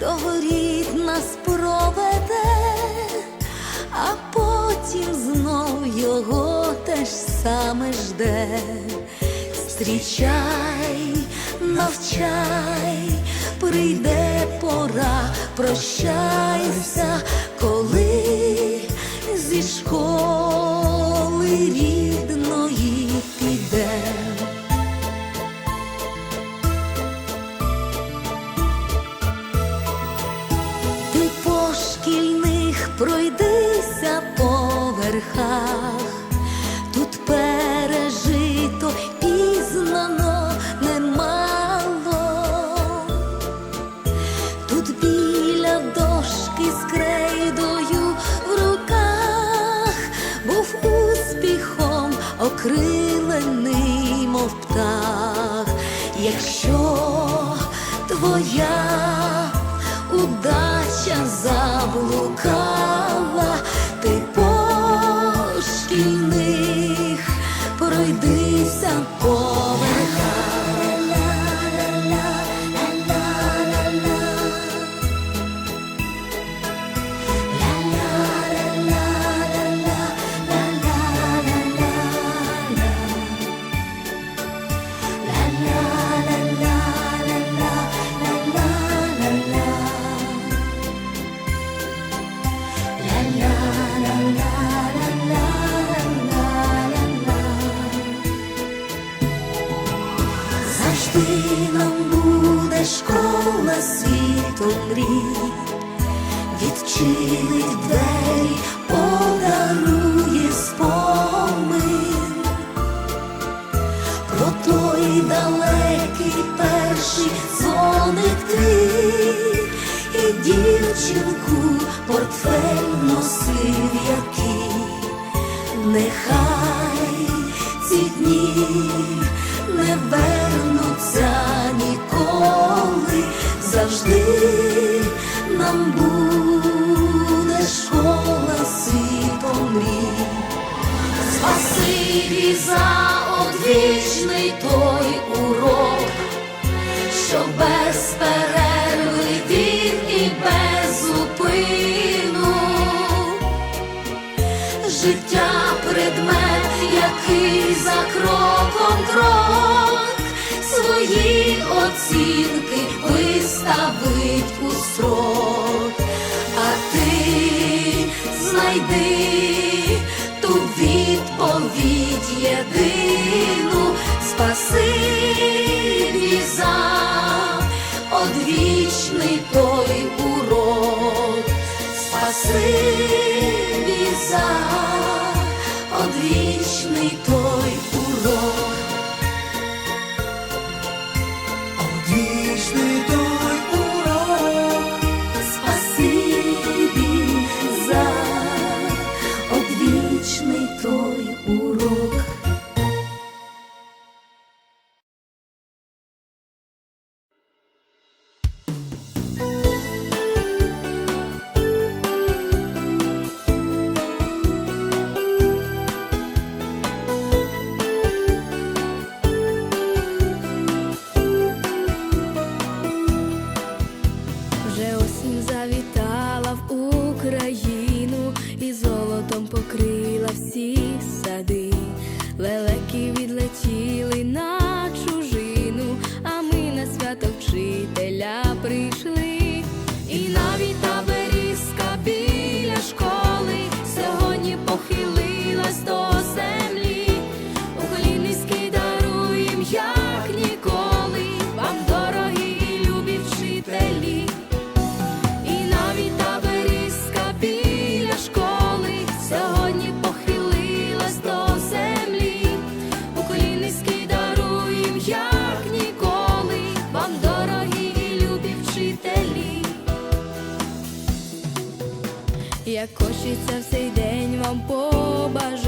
до воріт нас проведе, а потім знов його те ж саме жде. Зустрічай, навчай, прийде пора, прощайся, коли зі школи рік. Дівчинку портфель носив який. Нехай ці дні не вернуться ніколи, завжди нам буде школа світом мрій. Спасибі за одвічний той урок, життя предмет, який за кроком крок. Свої оцінки виставить у строк, а ти знайди ту відповідь єдину, спасибі за одвічний той урок. Спасибі за одвічний той урок. Всі сади. Лелеки відлетіли на Як кошиться в цей день вам побажати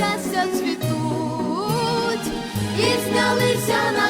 щастя цвітуть, і знялися на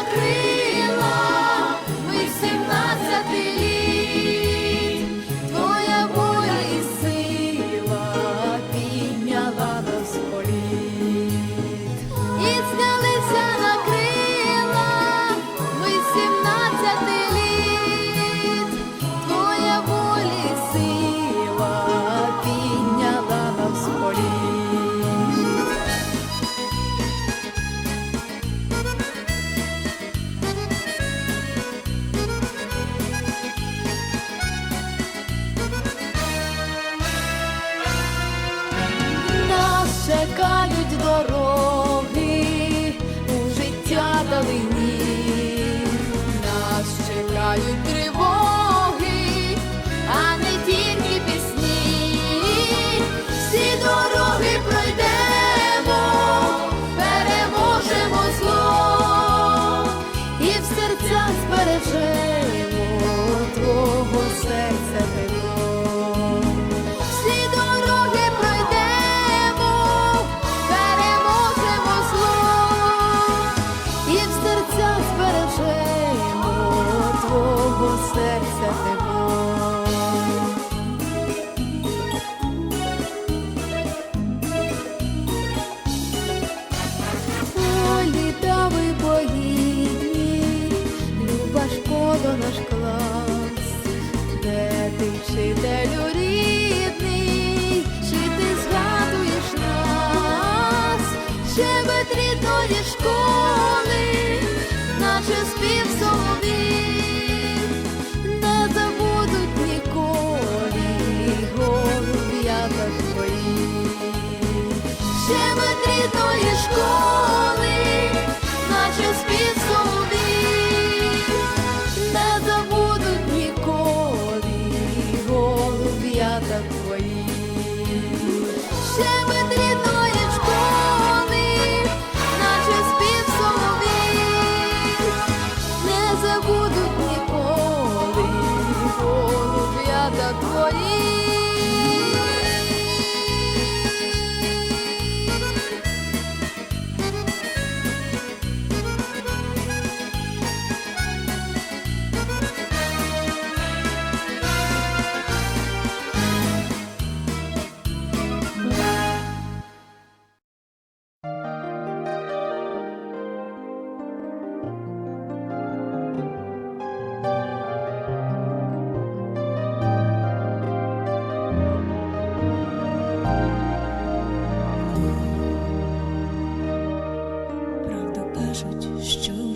see.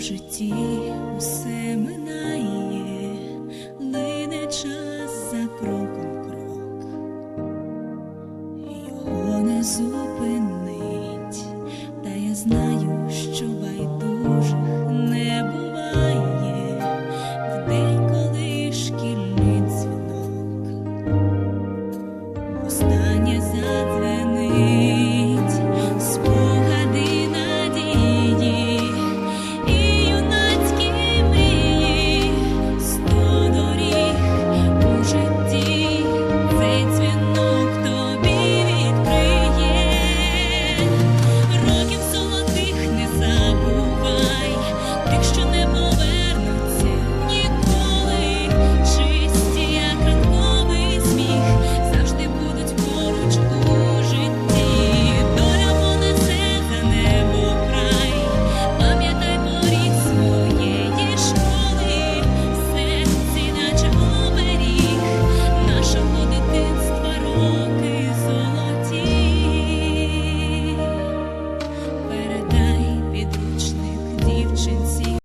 Житті усе